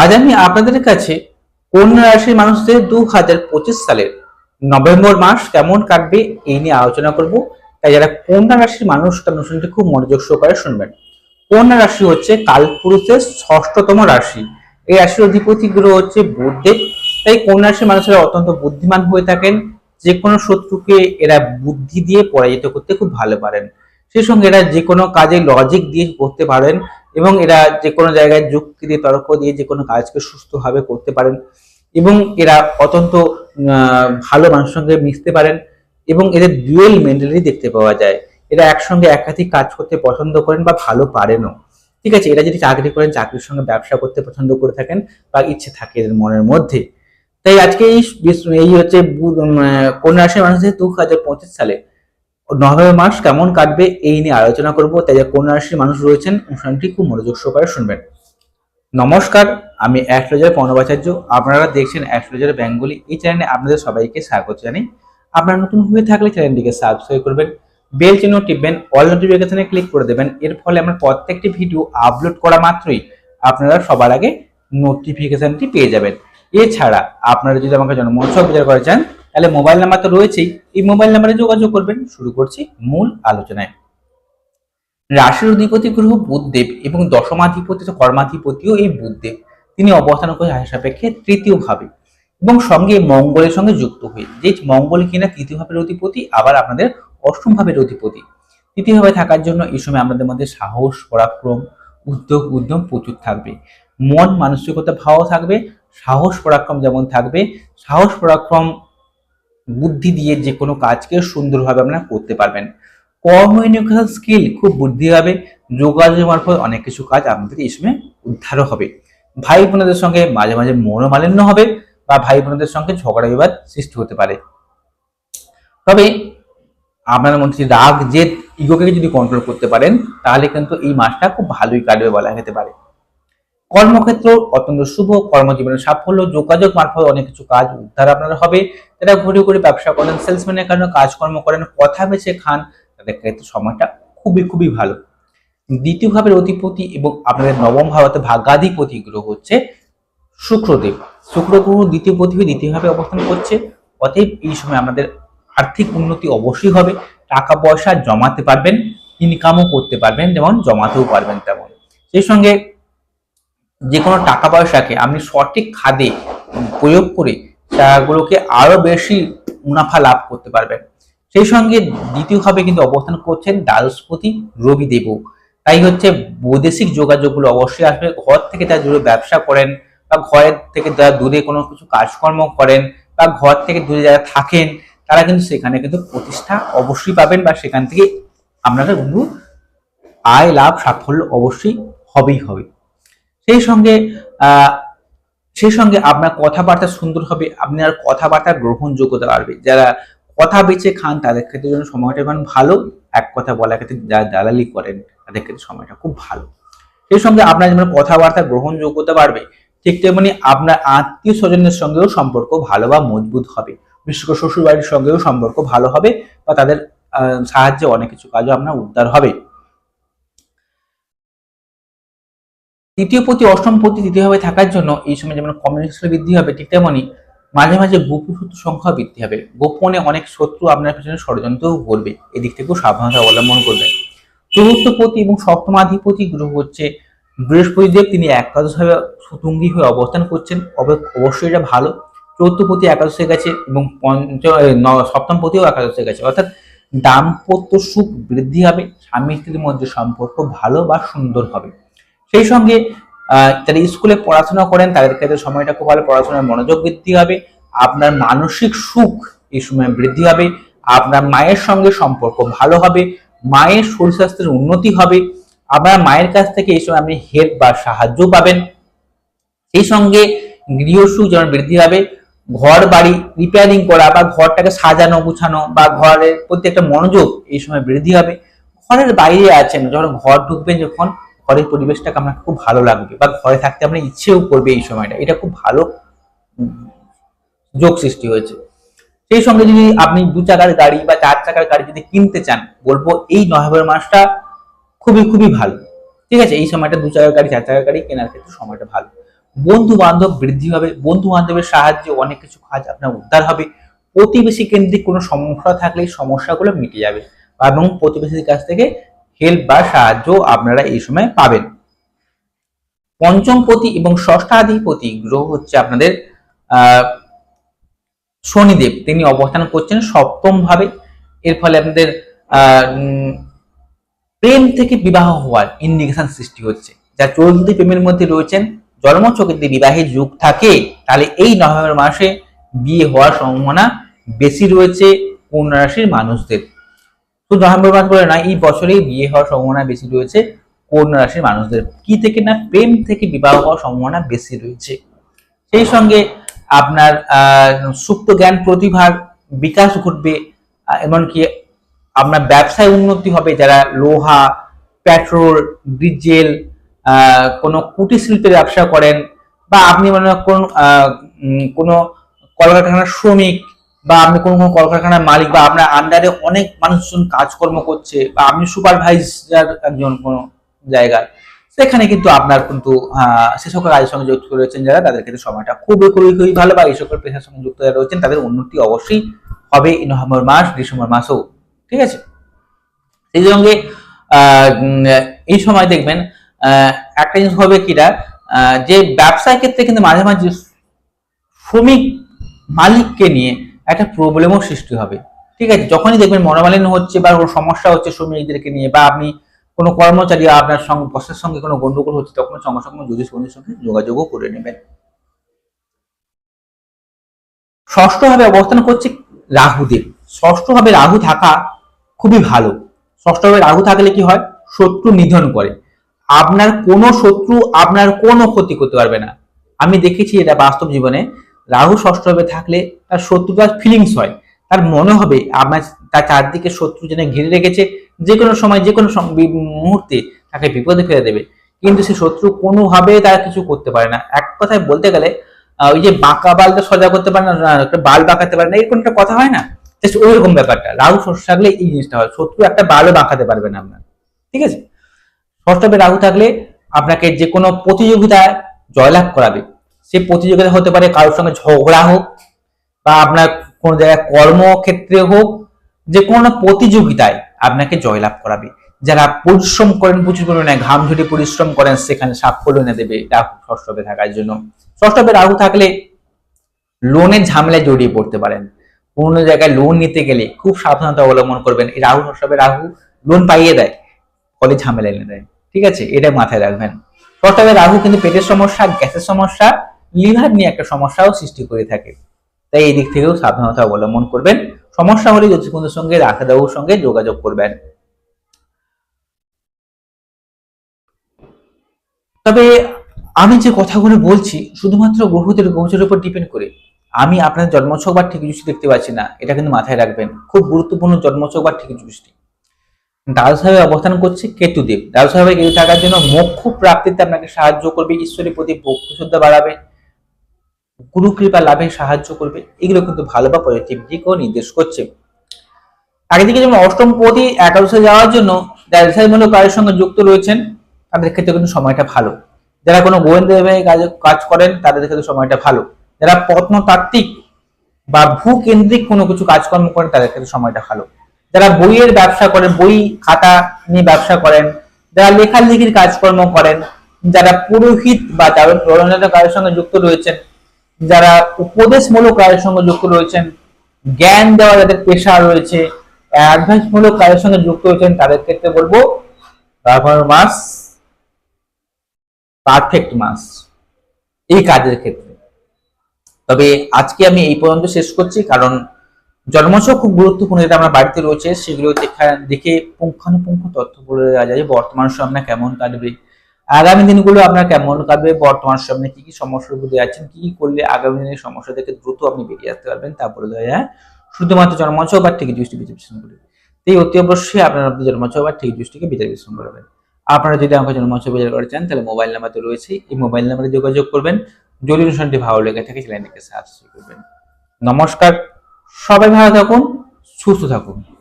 আজ আমি আপনাদের কাছে কন্যা রাশির মানুষদের দু হাজার পঁচিশ সালের নভেম্বর মাস কেমন কাটবে এই নিয়ে আলোচনা করব। তাই যারা কন্যা রাশির মানুষ তার অনুষ্ঠানটি খুব মনোযোগ সহকারে শুনবেন। কন্যা রাশি হচ্ছে কালপুরুষের ষষ্ঠতম রাশি। এই রাশির অধিপতি গ্রহ হচ্ছে বুধদেব। তাই কন্যা রাশির মানুষেরা অত্যন্ত বুদ্ধিমান হয়ে থাকেন। যে কোনো শত্রুকে এরা বুদ্ধি দিয়ে পরাজিত করতে খুব ভালো পারেন। সেই সঙ্গে এরা যে কোনো কাজে লজিক দিয়ে করতে পারেন। এবং এরা যে কোনো জায়গায় যুক্তি দিয়ে, তর্ক দিয়ে যে কোনো কাজকে সুস্থভাবে করতে পারেন এবং এরা অত্যন্ত ভালো মানুষের সঙ্গে মিশতে পারেন এবং এদের ডুয়েল মেন্টালিটি দেখতে পাওয়া যায়। এরা একসঙ্গে একাধিক কাজ করতে পছন্দ করেন বা ভালো পারেনও। ঠিক আছে, এরা যদি চাকরি করেন, চাকরির সঙ্গে ব্যবসা করতে পছন্দ করে থাকেন বা ইচ্ছে থাকে এদের মনের মধ্যে। তাই আজকে এই এই হচ্ছে কন্যা রাশির মানুষদের দু হাজার পঁচিশ সালে নভেম্বর মাস কেমন কাটবে এই নিয়ে আলোচনা করব। তাই যারা কন্যা রাশির মানুষ রয়েছেন, অনুষ্ঠানটি খুব মনোযোগ সহকারে শুনবেন। নমস্কার, আমি অ্যাস্ট্রোলজার পর্ণবাচার্য। আপনারা দেখছেন অ্যাস্ট্রোলজার বেঙ্গলি। এই চ্যানেলে আপনাদের সবাইকে স্বাগত জানাই। আপনারা নতুন হয়ে থাকলে চ্যানেলটিকে সাবস্ক্রাইব করবেন, বেল চিহ্ন টিপবেন, অল নোটিফিকেশনে ক্লিক করে দেবেন। এর ফলে আমার প্রত্যেকটি ভিডিও আপলোড করা মাত্রই আপনারা সবার আগে নোটিফিকেশনটি পেয়ে যাবেন। এছাড়া আপনারা যদি আমাকে জন্মোৎসব বিচার করে চান তাহলে মোবাইল নাম্বার তো রয়েছেই। এই মোবাইল নাম্বারে যোগাযোগ করবেন। শুরু করছি মূল আলোচনায়। রাশির অধিপতি গ্রহ বুধদেব এবং দশমাধিপতি কর্মাধিপতিও এই বুধদেব। তিনি অবস্থান করে সাপেক্ষে তৃতীয় ভাবে এবং সঙ্গে মঙ্গলের সঙ্গে যুক্ত হয়ে। যে মঙ্গল কিনা তৃতীয় ভাবের অধিপতি, আবার আপনাদের অষ্টম ভাবের অধিপতি। তৃতীয় ভাবে থাকার জন্য এই সময় আমাদের মধ্যে সাহস, পরাক্রম, উদ্যোগ, উদ্যম প্রচুর থাকবে। মন, মানসিকতা ভাও থাকবে, সাহস, পরাক্রম যেমন থাকবে, সাহস, পরাক্রম বুদ্ধি দিয়ে যে কোনো কাজকে সুন্দরভাবে আপনারা করতে পারবেন। কমিউনিকেশন স্কিল খুব বুদ্ধি হবে যোগাযোগ মারফত অনেক কিছু কাজ আপনাদের এই সময় উদ্ধারও হবে। ভাই বোনদের সঙ্গে মাঝে মাঝে মনোমালিন্য হবে বা ভাই বোনদের সঙ্গে ঝগড়া বিবাদ সৃষ্টি হতে পারে। তবে আপনার মধ্যে রাগ, জেদ ইগোকে যদি কন্ট্রোল করতে পারেন, তাহলে কিন্তু এই মাসটা খুব ভালোই কাটবে বলা যেতে পারে। কর্মক্ষেত্র অত্যন্ত শুভ, কর্মজীবনের সাফল্য, যোগাযোগ মারফত অনেক কিছু কাজ উদ্ধার আপনার হবে। যারা ঘুরে ঘুরে ব্যবসা করেন সেলসম্যানের কারণে কাজকর্ম করেন, কথা বেছে খান, তাদের ক্ষেত্রে সময়টা খুবই খুবই ভালো। দ্বিতীয় ভাবের অধিপতি এবং আপনাদের নবম ভারতে ভাগ্যাধিপতি গ্রহ হচ্ছে শুক্রদেব। শুক্র গ্রহ দ্বিতীয় পতি হয়ে দ্বিতীয় ভাবে অবস্থান করছে। অতএব এই সময় আমাদের আর্থিক উন্নতি অবশ্যই হবে। টাকা পয়সা জমাতে পারবেন ইনকামও করতে পারবেন, যেমন জমাতেও পারবেন তেমন। সেই সঙ্গে যে কোনো টাকা পয়সাকে আপনি সঠিক খাদে প্রয়োগ করে টাকাগুলোকে আরও বেশি মুনাফা লাভ করতে পারবেন। সেই সঙ্গে দ্বিতীয়ভাবে কিন্তু অবস্থান করছেন দ্বাদশপতি রবি দেব। তাই হচ্ছে বৈদেশিক যোগাযোগগুলো অবশ্যই আসবে। ঘর থেকে তারা দূরে ব্যবসা করেন বা ঘরের থেকে যারা দূরে কোনো কিছু কাজকর্ম করেন বা ঘর থেকে দূরে যারা থাকেন, তারা কিন্তু সেখানে কিন্তু প্রতিষ্ঠা অবশ্যই পাবেন বা সেখান থেকে আপনারা কিন্তু আয়, লাভ, সাফল্য অবশ্যই হবেই হবে। সেই সঙ্গে সেই সঙ্গে আপনার কথাবার্তা সুন্দর হবে আপনার কথাবার্তা গ্রহণযোগ্যতা বাড়বে। যারা কথা বেছে খান, তাদের ক্ষেত্রে জন্য সময়টা মানে ভালো, এক কথা বলার ক্ষেত্রে যারা দালালি করেন, তাদের ক্ষেত্রে সময়টা খুব ভালো। সেই সঙ্গে আপনার যেমন কথাবার্তা গ্রহণযোগ্যতা বাড়বে, ঠিক তেমনি আপনার আত্মীয় স্বজনের সঙ্গেও সম্পর্ক ভালো বা মজবুত হবে। বিশেষ করে শ্বশুর বাড়ির সঙ্গেও সম্পর্ক ভালো হবে বা তাদের সাহায্যে অনেক কিছু কাজও আপনার উদ্ধার হবে। তৃতীয় প্রতি অষ্টম প্রতি তৃতীয়ভাবে থাকার জন্য এই সময় যেমন কমিউনিকেশন বৃদ্ধি হবে, ঠিক তেমনি মাঝে মাঝে গোপন শত্রু সংখ্যা বৃদ্ধি হবে। গোপনে অনেক শত্রু আপনার পেছনে ষড়যন্ত্রও করবে। এদিক থেকেও সাবধানতা অবলম্বন করবেন। চতুর্থ প্রতি এবং সপ্তমাধিপতি গ্রহ হচ্ছে বৃহস্পতি দেব তিনি একাদশভাবে সুতুঙ্গি হয়ে অবস্থান করছেন। অব- অবশ্যই এটা ভালো। চতুর্থ পতি একাদশে গেছে এবং পঞ্চ সপ্তম প্রতিও একাদশে গেছে অর্থাৎ দাম্পত্য সুখ বৃদ্ধি হবে। স্বামী স্ত্রীর মধ্যে সম্পর্ক ভালো বা সুন্দর হবে। সেই সঙ্গে যারা স্কুলে পড়াশোনা করেন, তাদের ক্ষেত্রে সময়টা খুব ভালো, পড়াশোনার মনোযোগ বৃদ্ধি হবে, আপনার মানসিক সুখ এই সময় বৃদ্ধি হবে, আপনার মায়ের সঙ্গে সম্পর্ক ভালো হবে, মায়ের শরীর স্বাস্থ্যের উন্নতি হবে, আপনার মায়ের কাছ থেকে এই সময় আপনি হেল্প বা সাহায্য পাবেন। সেই সঙ্গে গৃহসুখ যেমন বৃদ্ধি হবে, ঘর বাড়ি রিপেয়ারিং করা বা ঘরটাকে সাজানো, গুছানো বা ঘরের প্রতি একটা মনোযোগ এই সময় বৃদ্ধি হবে। ঘরের বাইরে আছেন, যখন ঘর ঢুকবেন, যখন ঘরের পরিবেশটাকে আপনার খুব ভালো লাগবে বা ঘরে থাকতে আপনার ইচ্ছেও করবে এই সময়টা। এটা খুব ভালো যোগ সৃষ্টি হয়েছে। সেই সঙ্গে যদি আপনি দু চাকার গাড়ি বা চার চাকার গাড়ি যদি কিনতে চান, বলব এই নভেম্বর মাসটা খুবই খুবই ভালো। ঠিক আছে? এই সময়টা দু চাকার গাড়ি, চার চাকার গাড়ি কেনার ক্ষেত্রে সময়টা ভালো। বন্ধু বান্ধব বৃদ্ধি হবে বন্ধু বান্ধবের সাহায্যে অনেক কিছু কাজ আপনার উদ্ধার হবে। প্রতিবেশী কেন্দ্রিক কোনো সমস্যা থাকলে সমস্যাগুলো মিটে যাবে। এবং প্রতিবেশীর কাছ থেকে হেল্প বা সাহায্য আপনারা এই সময় পাবেন। পঞ্চমপতি এবং ষষ্ঠাধিপতি গ্রহ হচ্ছে আপনাদের আহ শনিদেব। তিনি অবস্থান করছেন সপ্তম ভাবে এর ফলে আপনাদের প্রেম থেকে বিবাহ হওয়ার ইন্ডিকেশন সৃষ্টি হচ্ছে। যা চলতি প্রেমের মধ্যে রয়েছেন জন্মছকে যদি বিবাহের যুগ থাকে, তাহলে এই নভেম্বর মাসে বিয়ে হওয়ার সম্ভাবনা বেশি রয়েছে। কন্যা রাশির মানুষদের। শুধু নভেম্বর মাস বলে না এই বছরেই বিয়ে হওয়ার সম্ভাবনা বেশি রয়েছে কন্যা রাশির মানুষদের। কি থেকে না প্রেম থেকে বিবাহ হওয়ার সম্ভাবনা বেশি রয়েছে? সেই সঙ্গে আপনার সুপ্ত জ্ঞান প্রতিভার বিকাশ ঘটবে এমনকি আপনার ব্যবসায় উন্নতি হবে, যারা লোহা, পেট্রোল, ডিজেল কোনো কুটির শিল্পের ব্যবসা করেন, বা আপনি মনে কোন কোনো কলকারখানার শ্রমিক বা আপনি কোনো কোনো কলকারখানার মালিক বা আপনার আন্ডারে অনেক মানুষজন কাজকর্ম করছে বা আপনি সুপারভাইজার একজন কোনো জায়গায় সেখানে কিন্তু আপনার কিন্তু সে সকল কাজের সঙ্গে যুক্ত রয়েছেন যারা তাদের ক্ষেত্রে সময়টা খুবই খুবই খুবই ভালো বা এই সকল পেশার সঙ্গে যুক্ত যারা রয়েছেন তাদের উন্নতি অবশ্যই হবে এই নভেম্বর মাস ডিসেম্বর মাসেও ঠিক আছে? সেই সঙ্গে এই সময় দেখবেন একটা জিনিস হবে আহ, যে ব্যবসার ক্ষেত্রে কিন্তু মাঝে মাঝে শ্রমিক মালিককে নিয়ে একটা প্রবলেমও সৃষ্টি হবে। ঠিক আছে? যখনই দেখবেন মনোমালিন্য হচ্ছে বা কোনো সমস্যা হচ্ছে শ্রমিকদেরকে নিয়ে বা আপনি কোনো কর্মচারী আপনার সঙ্গে বসের সঙ্গে কোনো গন্ডগোল হচ্ছে তখন সঙ্গে সঙ্গে যদি শ্রমিকের সঙ্গে যোগাযোগও করে নেবেন। ষষ্ঠ ভাবে অবস্থান করছে রাহুদেব ষষ্ঠ ভাবে রাহু থাকা খুবই ভালো। ষষ্ঠ ভাবে রাহু থাকলে কি হয়? শত্রু নিধন করে। আপনার কোনো শত্রু আপনার কোনো ক্ষতি করতে পারবে না। আমি দেখেছি এটা বাস্তব জীবনে রাহু ষষ্ঠ ভাবে থাকলে তার শত্রুতার ফিলিংস হয়। তার মনে হবে আপনার তার চারদিকে শত্রু যেন ঘিরে রেখেছে, যে কোনো সময়, যে কোনো মুহূর্তে তাকে বিপদে ফেলে দেবে। কিন্তু সে শত্রু কোনোভাবে তার কিছু করতে পারে না। এক কথায় বলতে গেলে ওই যে বাঁকা বালটা সোজা করতে পারে না একটা বাল বাঁকাতে পারে না, এরকম একটা কথা হয় না? জাস্ট ওইরকম ব্যাপারটা। রাহু ষষ্ঠ থাকলে এই জিনিসটা হয়। শত্রু একটা বালও বাঁকাতে পারবে না আপনার। ঠিক আছে? ষষ্ঠভাবে রাহু থাকলে আপনাকে যে কোনো প্রতিযোগিতায় জয়লাভ করাবে। সে প্রতিযোগিতা হতে পারে, কারোর সঙ্গে ঝগড়া হোক বা আপনার কোনো জায়গায় কর্মক্ষেত্রে হোক, যে কোনো প্রতিযোগিতায় আপনাকে জয়লাভ করাবে। যারা পরিশ্রম করেন, প্রচুর পরিমাণে ঘাম ঝুড়ে পরিশ্রম করেন, সেখানে সাফল্য এনে দেবে রাহু ষষ্ঠভাবে থাকার জন্য। ষষ্ঠভাবে রাহু থাকলে লোনের ঝামেলায় জড়িয়ে পড়তে পারেন। কোনো জায়গায় লোন নিতে গেলে খুব সাবধানতা অবলম্বন করবেন। এই রাহু ষষ্ঠভাবে রাহু লোন পাইয়ে দেয়, ফলে ঝামেলা এনে দেয়। ঠিক আছে? এটা মাথায় রাখবেন। ষষ্ঠভাবে রাহু কিন্তু পেটের সমস্যা, গ্যাসের সমস্যা লিভার নিয়ে একটা সমস্যাও সৃষ্টি করে থাকে। তাই এই দিক থেকেও সাবধানতা অবলম্বন করবেন। সমস্যা হলে জ্যোতিষকুন্দের সঙ্গে, রাখাদাবুর সঙ্গে যোগাযোগ করবেন। তবে আমি যে কথাগুলো বলছি, শুধুমাত্র গ্রহদের গোচরের উপর ডিপেন্ড করে। আমি আপনার জন্মছক বা ঠিক দৃষ্টি দেখতে পাচ্ছি না, এটা কিন্তু মাথায় রাখবেন। খুব গুরুত্বপূর্ণ জন্মছক বা ঠিক দৃষ্টি। দ্বাদশ ভাবে অবস্থান করছে কেতুদেব। দ্বাদশ ভাবে কেতু থাকার জন্য মোক্ষ প্রাপ্তিতে আপনাকে সাহায্য করবে, ঈশ্বরের প্রতি ভক্তি শ্রদ্ধা বাড়াবে। গুরু কৃপা লাভে সাহায্য করবে। এগুলো কিন্তু ভালো বা পজিটিভ দিকও নির্দেশ করছে। থেকে যেমন অষ্টম পতি একাদশে যাওয়ার জন্য ব্যবসায়মূলক কাজের সঙ্গে যুক্ত রয়েছেন, তাদের ক্ষেত্রে কিন্তু সময়টা ভালো। যারা কোনো গোয়েন্দা বিভাগে কাজ করেন, তাদের ক্ষেত্রে সময়টা ভালো। যারা প্রত্নতাত্ত্বিক বা ভূকেন্দ্রিক কোনো কিছু কাজকর্ম করেন, তাদের ক্ষেত্রে সময়টা ভালো। যারা বইয়ের ব্যবসা করেন, বই খাতা নিয়ে ব্যবসা করেন, যারা লেখালেখির কাজকর্ম করেন, যারা পুরোহিত বা যারা কাজের সঙ্গে যুক্ত রয়েছেন যারা উপদেশমূলক কাজের সঙ্গে যুক্ত রয়েছেন, জ্ঞান দেওয়া যাদের পেশা রয়েছে অ্যাডভাইস মূলক কাজের সঙ্গে যুক্ত রয়েছেন, তাদের ক্ষেত্রে বলব মাস পারফেক্ট মাস এই কাজের ক্ষেত্রে। তবে আজকে আমি এই পর্যন্ত শেষ করছি, কারণ জন্মছক খুব গুরুত্বপূর্ণ যেটা আমার বাড়িতে রয়েছে, সেগুলো দেখা, দেখে পুঙ্খানুপুঙ্খ তথ্য বলে দেওয়া যায় বর্তমান সময় কেমন কাটবে। আগামী দিনগুলো আপনার কেমন কাটবে? বর্তমান সময়ে কি কি সমস্যার মধ্যে আছেন? কি কি করলে আগামী দিনের সমস্যা থেকে দ্রুত আপনি বেরিয়ে আসতে পারবেন? তা বলে দেওয়া যায়। শুধুমাত্র জন্মছক বা ঠিক দৃষ্টি বিচার করে তাই অতি অবশ্যই আপনার আপনার জন্মছক বা ঠিক দৃষ্টিকে বিচার বিশ্লেষণ করবেন। আপনারা যদি আমাকে জন্মছক বিচার করতে চান, তাহলে মোবাইল নাম্বার তো রয়েছে। এই মোবাইল নাম্বারে যোগাযোগ করবেন। যদি অনুষ্ঠানটি ভালো লেগে থাকে, চ্যানেলটিকে সাবস্ক্রাইব করবেন। নমস্কার। সবাই ভালো থাকুন, সুস্থ থাকুন।